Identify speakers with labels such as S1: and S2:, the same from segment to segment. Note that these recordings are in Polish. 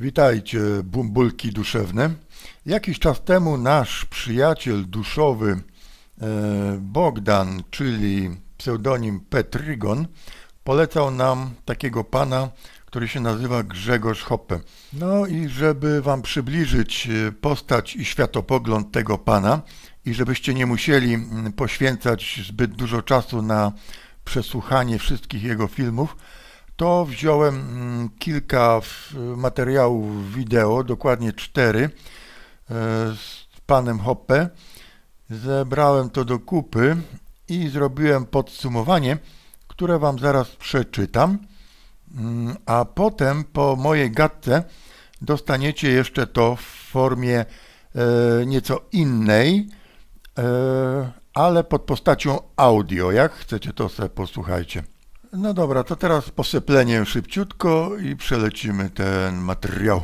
S1: Witajcie, bumbulki duszewne. Jakiś czas temu nasz przyjaciel duszowy e, Bogdan, czyli pseudonim Petrygon, polecał nam takiego pana, który się nazywa Grzegorz Hoppe. No i żeby wam przybliżyć e, postać i światopogląd tego pana i żebyście nie musieli poświęcać zbyt dużo czasu na przesłuchanie wszystkich jego filmów, to wziąłem mm, kilka materiałów wideo, dokładnie cztery, e, z panem Hoppe. Zebrałem to do kupy i zrobiłem podsumowanie, które wam zaraz przeczytam. Mm, A potem po mojej gadce dostaniecie jeszcze to w formie e, nieco innej, e, ale pod postacią audio. Jak chcecie, to sobie posłuchajcie. No dobra, to teraz posyplenie szybciutko i przelecimy ten materiał.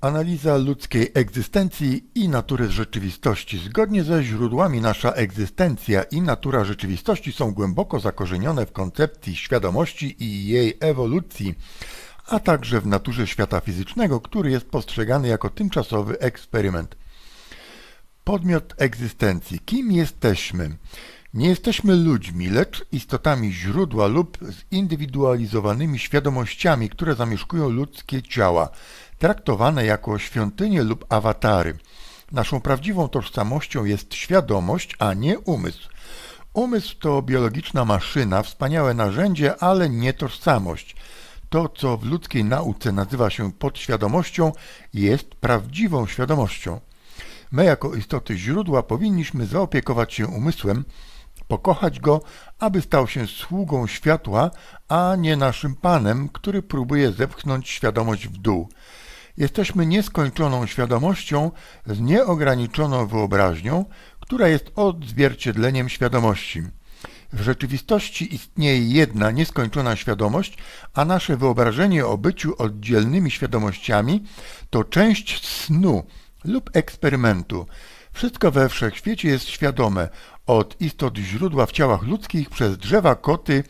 S1: Analiza ludzkiej egzystencji i natury rzeczywistości. Zgodnie ze źródłami nasza egzystencja i natura rzeczywistości są głęboko zakorzenione w koncepcji świadomości i jej ewolucji, a także w naturze świata fizycznego, który jest postrzegany jako tymczasowy eksperyment. Podmiot egzystencji. Kim jesteśmy? Nie jesteśmy ludźmi, lecz istotami źródła lub zindywidualizowanymi świadomościami, które zamieszkują ludzkie ciała, traktowane jako świątynie lub awatary. Naszą prawdziwą tożsamością jest świadomość, a nie umysł. Umysł to biologiczna maszyna, wspaniałe narzędzie, ale nie tożsamość. To, co w ludzkiej nauce nazywa się podświadomością, jest prawdziwą świadomością. My, jako istoty źródła, powinniśmy zaopiekować się umysłem, pokochać go, aby stał się sługą światła, a nie naszym panem, który próbuje zepchnąć świadomość w dół. Jesteśmy nieskończoną świadomością z nieograniczoną wyobraźnią, która jest odzwierciedleniem świadomości. W rzeczywistości istnieje jedna nieskończona świadomość, a nasze wyobrażenie o byciu oddzielnymi świadomościami to część snu lub eksperymentu. Wszystko we wszechświecie jest świadome, od istot źródła w ciałach ludzkich przez drzewa, koty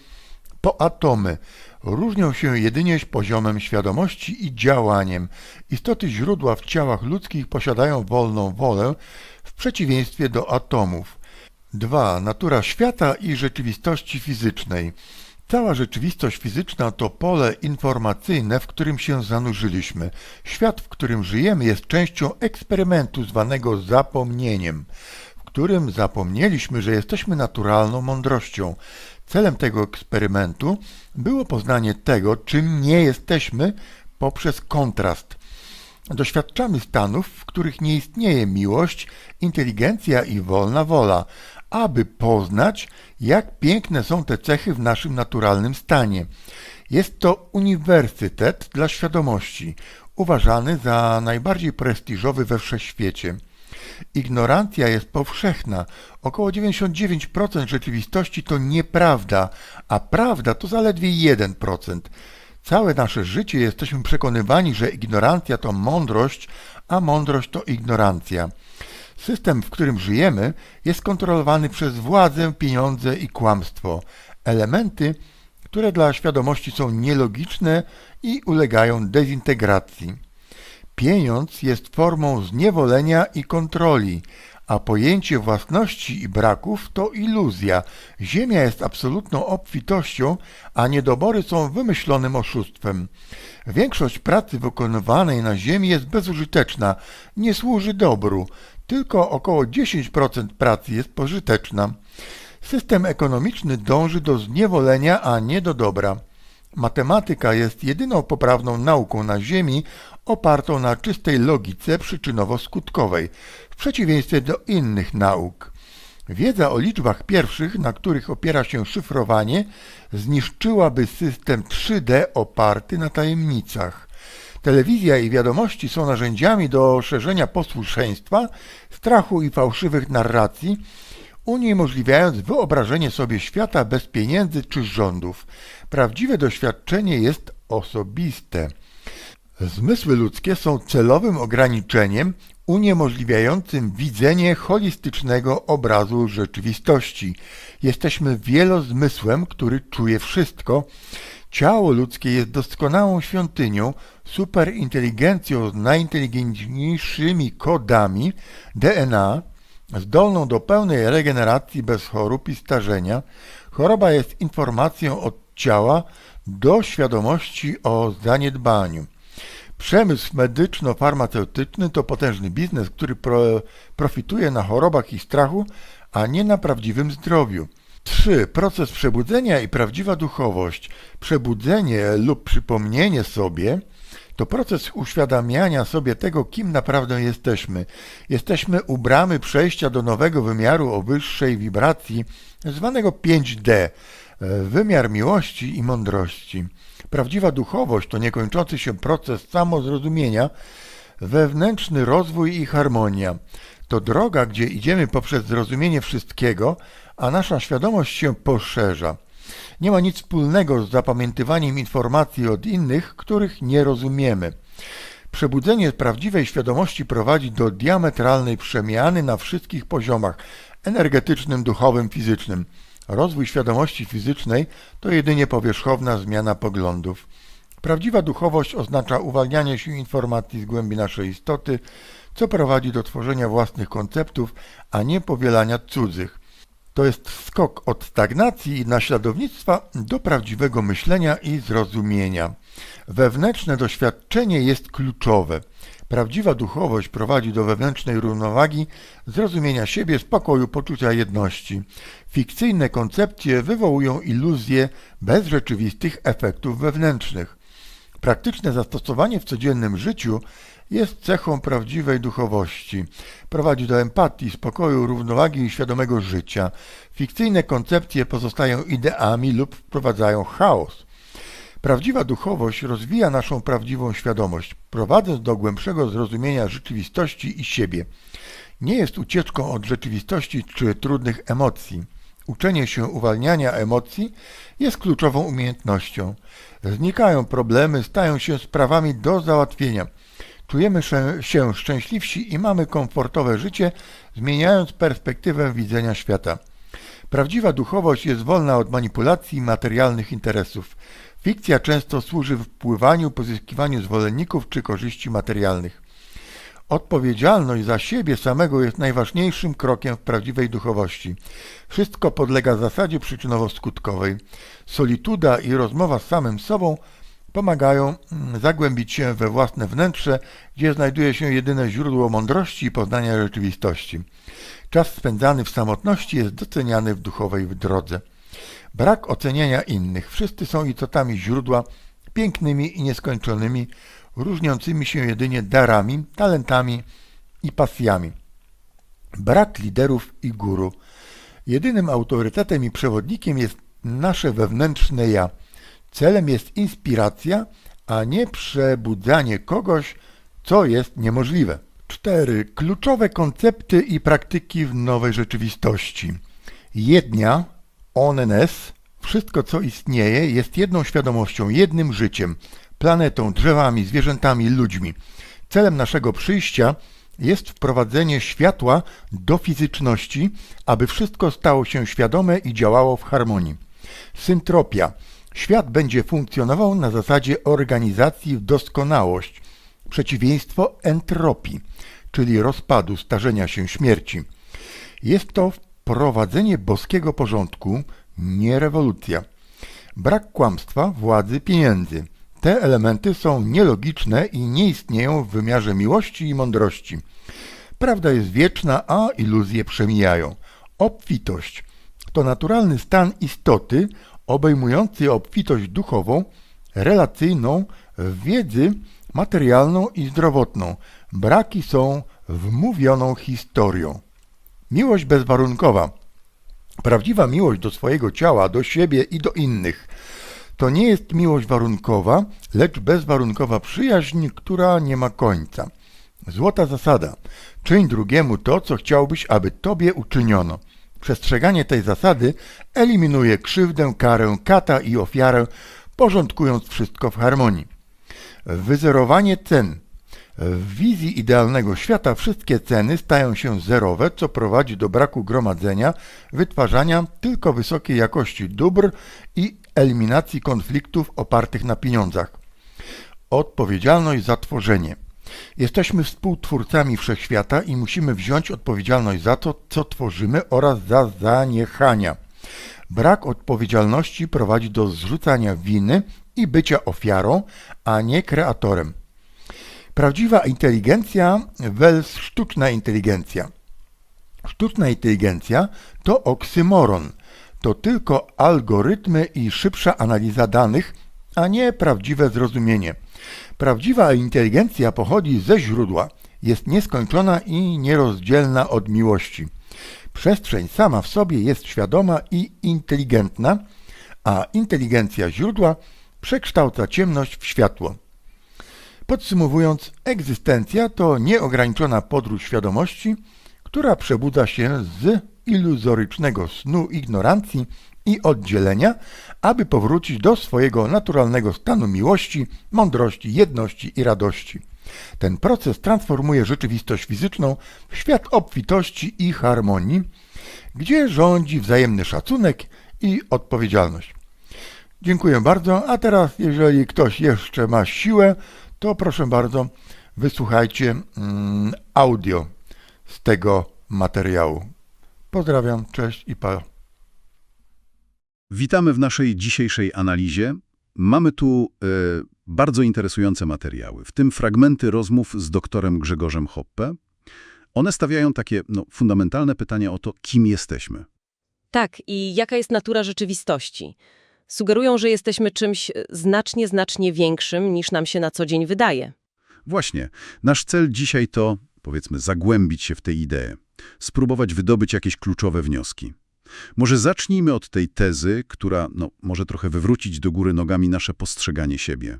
S1: po atomy. Różnią się jedynie poziomem świadomości i działaniem. Istoty źródła w ciałach ludzkich posiadają wolną wolę w przeciwieństwie do atomów. 2. Natura świata i rzeczywistości fizycznej. Cała rzeczywistość fizyczna to pole informacyjne, w którym się zanurzyliśmy. Świat, w którym żyjemy, jest częścią eksperymentu zwanego zapomnieniem, w którym zapomnieliśmy, że jesteśmy naturalną mądrością. Celem tego eksperymentu było poznanie tego, czym nie jesteśmy poprzez kontrast. Doświadczamy stanów, w których nie istnieje miłość, inteligencja i wolna wola, aby poznać, jak piękne są te cechy w naszym naturalnym stanie. Jest to uniwersytet dla świadomości, uważany za najbardziej prestiżowy we wszechświecie. Ignorancja jest powszechna. Około 99% rzeczywistości to nieprawda, a prawda to zaledwie 1%. Całe nasze życie jesteśmy przekonywani, że ignorancja to mądrość, a mądrość to ignorancja. System, w którym żyjemy, jest kontrolowany przez władzę, pieniądze i kłamstwo. Elementy, które dla świadomości są nielogiczne i ulegają dezintegracji. Pieniądz jest formą zniewolenia i kontroli, a pojęcie własności i braków to iluzja. Ziemia jest absolutną obfitością, a niedobory są wymyślonym oszustwem. Większość pracy wykonywanej na Ziemi jest bezużyteczna, nie służy dobru. Tylko około 10% pracy jest pożyteczna. System ekonomiczny dąży do zniewolenia, a nie do dobra. Matematyka jest jedyną poprawną nauką na Ziemi opartą na czystej logice przyczynowo-skutkowej, w przeciwieństwie do innych nauk. Wiedza o liczbach pierwszych, na których opiera się szyfrowanie, zniszczyłaby system 3D oparty na tajemnicach. Telewizja i wiadomości są narzędziami do szerzenia posłuszeństwa, strachu i fałszywych narracji, uniemożliwiając wyobrażenie sobie świata bez pieniędzy czy rządów. Prawdziwe doświadczenie jest osobiste. Zmysły ludzkie są celowym ograniczeniem uniemożliwiającym widzenie holistycznego obrazu rzeczywistości. Jesteśmy wielozmysłem, który czuje wszystko. Ciało ludzkie jest doskonałą świątynią, superinteligencją z najinteligentniejszymi kodami DNA, zdolną do pełnej regeneracji bez chorób i starzenia. Choroba jest informacją od ciała do świadomości o zaniedbaniu. Przemysł medyczno-farmaceutyczny to potężny biznes, który pro, profituje na chorobach i strachu, a nie na prawdziwym zdrowiu. 3. Proces przebudzenia i prawdziwa duchowość. Przebudzenie lub przypomnienie sobie to proces uświadamiania sobie tego, kim naprawdę jesteśmy. Jesteśmy u bramy przejścia do nowego wymiaru o wyższej wibracji, zwanego 5D, e, wymiar miłości i mądrości. Prawdziwa duchowość to niekończący się proces samozrozumienia, wewnętrzny rozwój i harmonia. To droga, gdzie idziemy poprzez zrozumienie wszystkiego, a nasza świadomość się poszerza. Nie ma nic wspólnego z zapamiętywaniem informacji od innych, których nie rozumiemy. Przebudzenie prawdziwej świadomości prowadzi do diametralnej przemiany na wszystkich poziomach energetycznym, duchowym, fizycznym. Rozwój świadomości fizycznej to jedynie powierzchowna zmiana poglądów. Prawdziwa duchowość oznacza uwalnianie się informacji z głębi naszej istoty, co prowadzi do tworzenia własnych konceptów, a nie powielania cudzych. To jest skok od stagnacji i naśladownictwa do prawdziwego myślenia i zrozumienia. Wewnętrzne doświadczenie jest kluczowe. Prawdziwa duchowość prowadzi do wewnętrznej równowagi, zrozumienia siebie, spokoju, poczucia jedności. Fikcyjne koncepcje wywołują iluzje bez rzeczywistych efektów wewnętrznych. Praktyczne zastosowanie w codziennym życiu jest cechą prawdziwej duchowości. Prowadzi do empatii, spokoju, równowagi i świadomego życia. Fikcyjne koncepcje pozostają ideami lub wprowadzają chaos. Prawdziwa duchowość rozwija naszą prawdziwą świadomość, prowadząc do głębszego zrozumienia rzeczywistości i siebie. Nie jest ucieczką od rzeczywistości czy trudnych emocji. Uczenie się uwalniania emocji jest kluczową umiejętnością. Znikają problemy, stają się sprawami do załatwienia. Czujemy się szczęśliwsi i mamy komfortowe życie, zmieniając perspektywę widzenia świata. Prawdziwa duchowość jest wolna od manipulacji i materialnych interesów. Fikcja często służy wpływaniu, pozyskiwaniu zwolenników czy korzyści materialnych. Odpowiedzialność za siebie samego jest najważniejszym krokiem w prawdziwej duchowości. Wszystko podlega zasadzie przyczynowo-skutkowej. Solituda i rozmowa z samym sobą pomagają mm, zagłębić się we własne wnętrze, gdzie znajduje się jedyne źródło mądrości i poznania rzeczywistości. Czas spędzany w samotności jest doceniany w duchowej drodze. Brak oceniania innych. Wszyscy są istotami źródła, pięknymi i nieskończonymi, różniącymi się jedynie darami, talentami i pasjami. Brak liderów i guru. Jedynym autorytetem i przewodnikiem jest nasze wewnętrzne ja. Celem jest inspiracja, a nie przebudzanie kogoś, co jest niemożliwe. 4. Kluczowe koncepty i praktyki w nowej rzeczywistości. Jednia, oneness, wszystko co istnieje jest jedną świadomością, jednym życiem, planetą, drzewami, zwierzętami, ludźmi. Celem naszego przyjścia jest wprowadzenie światła do fizyczności, aby wszystko stało się świadome i działało w harmonii. Syntropia. Świat będzie funkcjonował na zasadzie organizacji w doskonałość, przeciwieństwo entropii, czyli rozpadu, starzenia się, śmierci. Jest to wprowadzenie boskiego porządku, nie rewolucja. Brak kłamstwa, władzy, pieniędzy. Te elementy są nielogiczne i nie istnieją w wymiarze miłości i mądrości. Prawda jest wieczna, a iluzje przemijają. Obfitość to naturalny stan istoty obejmujący obfitość duchową, relacyjną, wiedzy materialną i zdrowotną. Braki są wmówioną historią. Miłość bezwarunkowa. Prawdziwa miłość do swojego ciała, do siebie i do innych. To nie jest miłość warunkowa, lecz bezwarunkowa przyjaźń, która nie ma końca. Złota zasada. Czyń drugiemu to, co chciałbyś, aby tobie uczyniono. Przestrzeganie tej zasady eliminuje krzywdę, karę, kata i ofiarę, porządkując wszystko w harmonii. Wyzerowanie cen. W wizji idealnego świata wszystkie ceny stają się zerowe, co prowadzi do braku gromadzenia, wytwarzania tylko wysokiej jakości dóbr i eliminacji konfliktów opartych na pieniądzach. Odpowiedzialność za tworzenie. Jesteśmy współtwórcami wszechświata i musimy wziąć odpowiedzialność za to, co tworzymy oraz za zaniechania. Brak odpowiedzialności prowadzi do zrzucania winy i bycia ofiarą, a nie kreatorem. Prawdziwa inteligencja wels sztuczna inteligencja. Sztuczna inteligencja to oksymoron. To tylko algorytmy i szybsza analiza danych, a nie prawdziwe zrozumienie. Prawdziwa inteligencja pochodzi ze źródła, jest nieskończona i nierozdzielna od miłości. Przestrzeń sama w sobie jest świadoma i inteligentna, a inteligencja źródła przekształca ciemność w światło. Podsumowując, egzystencja to nieograniczona podróż świadomości, która przebudza się z iluzorycznego snu ignorancji i oddzielenia, aby powrócić do swojego naturalnego stanu miłości, mądrości, jedności i radości. Ten proces transformuje rzeczywistość fizyczną w świat obfitości i harmonii, gdzie rządzi wzajemny szacunek i odpowiedzialność. Dziękuję bardzo, a teraz jeżeli ktoś jeszcze ma siłę, to proszę bardzo, wysłuchajcie mm, audio z tego materiału. Pozdrawiam, cześć i pa.
S2: Witamy w naszej dzisiejszej analizie. Mamy tu e, bardzo interesujące materiały, w tym fragmenty rozmów z doktorem Grzegorzem Hoppe. One stawiają takie no, fundamentalne pytania o to, kim jesteśmy.
S3: Tak, i jaka jest natura rzeczywistości? Sugerują, że jesteśmy czymś znacznie, znacznie większym niż nam się na co dzień wydaje.
S2: Właśnie, nasz cel dzisiaj to, powiedzmy, zagłębić się w tę ideę, spróbować wydobyć jakieś kluczowe wnioski. Może zacznijmy od tej tezy, która no, może trochę wywrócić do góry nogami nasze postrzeganie siebie.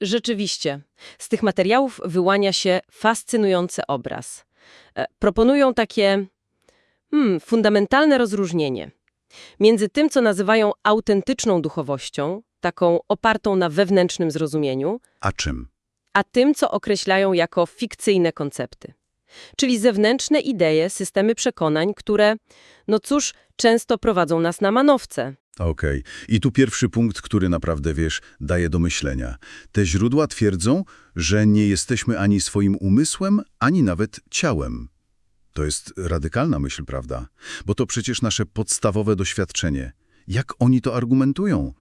S3: Rzeczywiście, z tych materiałów wyłania się fascynujący obraz. E, Proponują takie hmm, fundamentalne rozróżnienie między tym, co nazywają autentyczną duchowością, taką opartą na wewnętrznym zrozumieniu,
S2: A czym?
S3: a tym, co określają jako fikcyjne koncepty. Czyli zewnętrzne idee, systemy przekonań, które, no cóż, często prowadzą nas na manowce.
S2: Okej. I tu pierwszy punkt, który naprawdę, wiesz, daje do myślenia. Te źródła twierdzą, że nie jesteśmy ani swoim umysłem, ani nawet ciałem. To jest radykalna myśl, prawda? Bo to przecież nasze podstawowe doświadczenie. Jak oni to argumentują?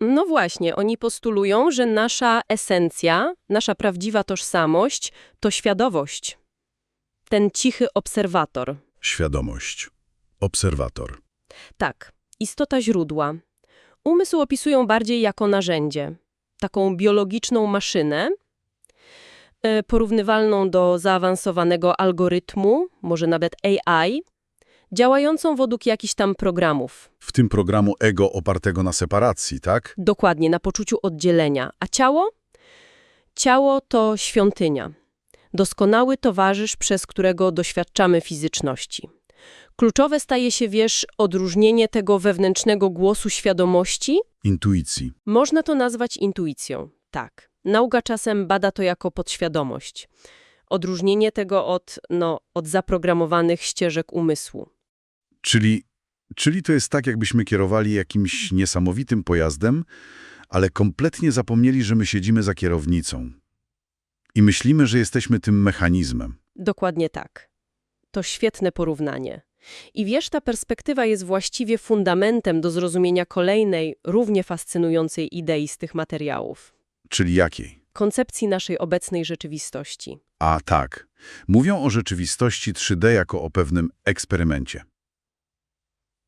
S3: No właśnie, oni postulują, że nasza esencja, nasza prawdziwa tożsamość to świadomość. Ten cichy obserwator.
S2: Świadomość. Obserwator.
S3: Tak, istota źródła. Umysł opisują bardziej jako narzędzie, taką biologiczną maszynę, e, porównywalną do zaawansowanego algorytmu, może nawet AI, działającą według jakichś tam programów.
S2: W tym programu ego opartego na separacji, tak?
S3: Dokładnie, na poczuciu oddzielenia. A ciało? Ciało to świątynia. Doskonały towarzysz, przez którego doświadczamy fizyczności. Kluczowe staje się, wiesz, odróżnienie tego wewnętrznego głosu świadomości.
S2: Intuicji.
S3: Można to nazwać intuicją. Tak. Nauka czasem bada to jako podświadomość. Odróżnienie tego od, no, od zaprogramowanych ścieżek umysłu.
S2: Czyli, czyli to jest tak, jakbyśmy kierowali jakimś niesamowitym pojazdem, ale kompletnie zapomnieli, że my siedzimy za kierownicą. I myślimy, że jesteśmy tym mechanizmem.
S3: Dokładnie tak. To świetne porównanie. I wiesz, ta perspektywa jest właściwie fundamentem do zrozumienia kolejnej, równie fascynującej idei z tych materiałów.
S2: Czyli jakiej?
S3: Koncepcji naszej obecnej rzeczywistości.
S2: A tak. Mówią o rzeczywistości 3D jako o pewnym eksperymencie.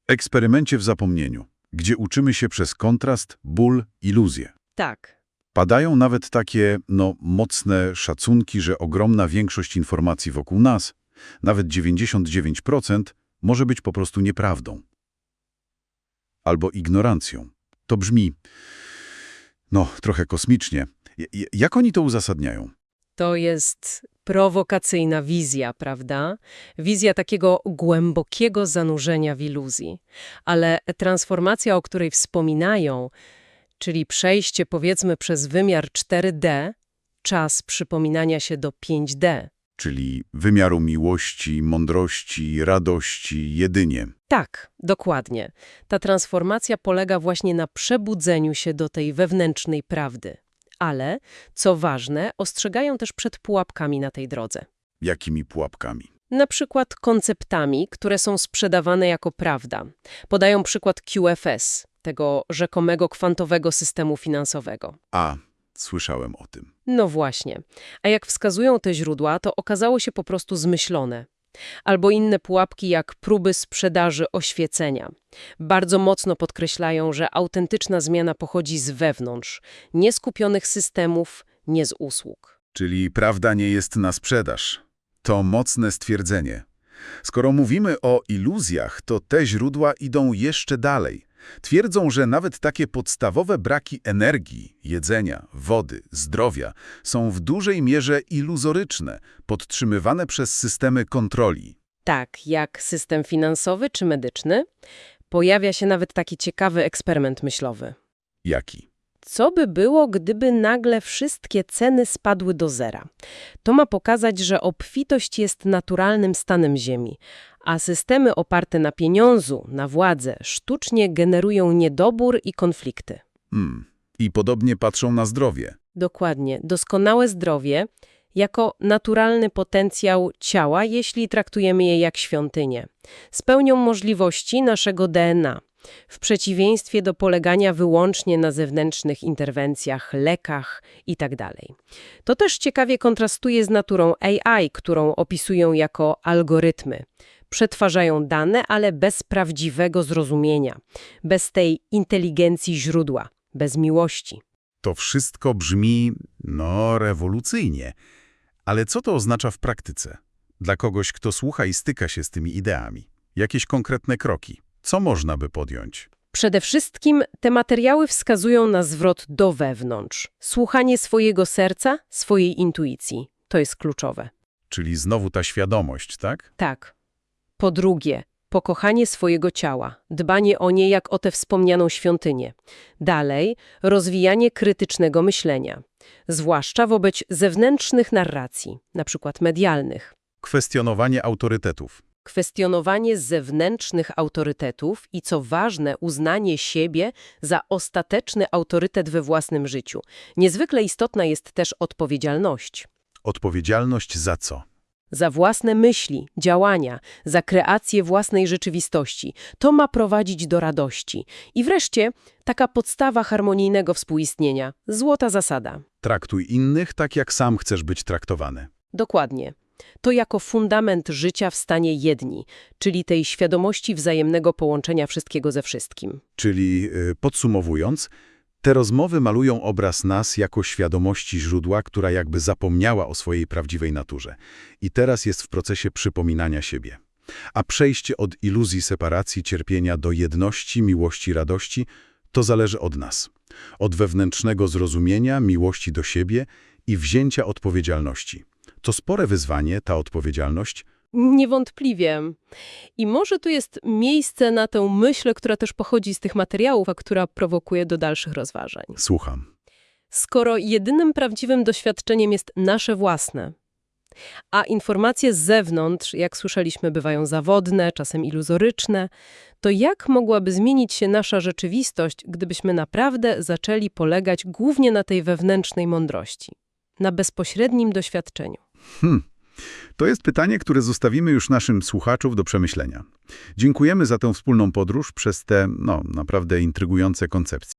S2: Eksperymencie w zapomnieniu, gdzie uczymy się przez kontrast, ból, iluzję.
S3: Tak,
S2: Padają nawet takie, no, mocne szacunki, że ogromna większość informacji wokół nas, nawet 99%, może być po prostu nieprawdą. Albo ignorancją. To brzmi, no, trochę kosmicznie. Jak oni to uzasadniają?
S3: to jest prowokacyjna wizja, prawda? Wizja takiego głębokiego zanurzenia w iluzji. Ale transformacja, o której wspominają, czyli przejście powiedzmy przez wymiar 4D, czas przypominania się do 5D.
S2: Czyli wymiaru miłości, mądrości, radości jedynie.
S3: Tak, dokładnie. Ta transformacja polega właśnie na przebudzeniu się do tej wewnętrznej prawdy. Ale, co ważne, ostrzegają też przed pułapkami na tej drodze.
S2: Jakimi pułapkami?
S3: Na przykład konceptami, które są sprzedawane jako prawda. Podają przykład QFS, tego rzekomego kwantowego systemu finansowego.
S2: A, słyszałem o tym.
S3: No właśnie. A jak wskazują te źródła, to okazało się po prostu zmyślone. Albo inne pułapki jak próby sprzedaży oświecenia. Bardzo mocno podkreślają, że autentyczna zmiana pochodzi z wewnątrz, nie z kupionych systemów, nie z usług.
S2: Czyli prawda nie jest na sprzedaż. To mocne stwierdzenie. Skoro mówimy o iluzjach, to te źródła idą jeszcze dalej. Twierdzą, że nawet takie podstawowe braki energii, jedzenia, wody, zdrowia są w dużej mierze iluzoryczne, podtrzymywane przez systemy kontroli.
S3: Tak, jak system finansowy czy medyczny, pojawia się nawet taki ciekawy eksperyment myślowy.
S2: Jaki?
S3: Co by było, gdyby nagle wszystkie ceny spadły do zera? To ma pokazać, że obfitość jest naturalnym stanem Ziemi, a systemy oparte na pieniądzu, na władzę, sztucznie generują niedobór i konflikty.
S2: Hmm. I podobnie patrzą na zdrowie.
S3: Dokładnie. Doskonałe zdrowie jako naturalny potencjał ciała, jeśli traktujemy je jak świątynię. Spełnią możliwości naszego DNA, w przeciwieństwie do polegania wyłącznie na zewnętrznych interwencjach, lekach itd. To też ciekawie kontrastuje z naturą AI, którą opisują jako algorytmy. Przetwarzają dane, ale bez prawdziwego zrozumienia, bez tej inteligencji źródła, bez miłości.
S2: To wszystko brzmi, no, rewolucyjnie. Ale co to oznacza w praktyce? Dla kogoś, kto słucha i styka się z tymi ideami. Jakieś konkretne kroki. Co można by podjąć?
S3: Przede wszystkim te materiały wskazują na zwrot do wewnątrz. Słuchanie swojego serca, swojej intuicji. To jest kluczowe.
S2: Czyli znowu ta świadomość, tak?
S3: Tak. Po drugie, pokochanie swojego ciała, dbanie o nie jak o tę wspomnianą świątynię. Dalej, rozwijanie krytycznego myślenia, zwłaszcza wobec zewnętrznych narracji, na przykład medialnych.
S2: Kwestionowanie autorytetów.
S3: Kwestionowanie zewnętrznych autorytetów i, co ważne, uznanie siebie za ostateczny autorytet we własnym życiu. Niezwykle istotna jest też odpowiedzialność.
S2: Odpowiedzialność za co?
S3: Za własne myśli, działania, za kreację własnej rzeczywistości. To ma prowadzić do radości. I wreszcie taka podstawa harmonijnego współistnienia. Złota zasada.
S2: Traktuj innych tak, jak sam chcesz być traktowany.
S3: Dokładnie. To jako fundament życia w stanie jedni, czyli tej świadomości wzajemnego połączenia wszystkiego ze wszystkim.
S2: Czyli, y, podsumowując, te rozmowy malują obraz nas jako świadomości źródła, która jakby zapomniała o swojej prawdziwej naturze i teraz jest w procesie przypominania siebie. A przejście od iluzji separacji, cierpienia do jedności, miłości, radości to zależy od nas. Od wewnętrznego zrozumienia, miłości do siebie i wzięcia odpowiedzialności. To spore wyzwanie, ta odpowiedzialność,
S3: Niewątpliwie. I może tu jest miejsce na tę myśl, która też pochodzi z tych materiałów, a która prowokuje do dalszych rozważań.
S2: słucham.
S3: Skoro jedynym prawdziwym doświadczeniem jest nasze własne, a informacje z zewnątrz, jak słyszeliśmy, bywają zawodne, czasem iluzoryczne, to jak mogłaby zmienić się nasza rzeczywistość, gdybyśmy naprawdę zaczęli polegać głównie na tej wewnętrznej mądrości, na bezpośrednim doświadczeniu?
S2: Hmm. To jest pytanie, które zostawimy już naszym słuchaczom do przemyślenia. Dziękujemy za tę wspólną podróż przez te, no, naprawdę intrygujące koncepcje.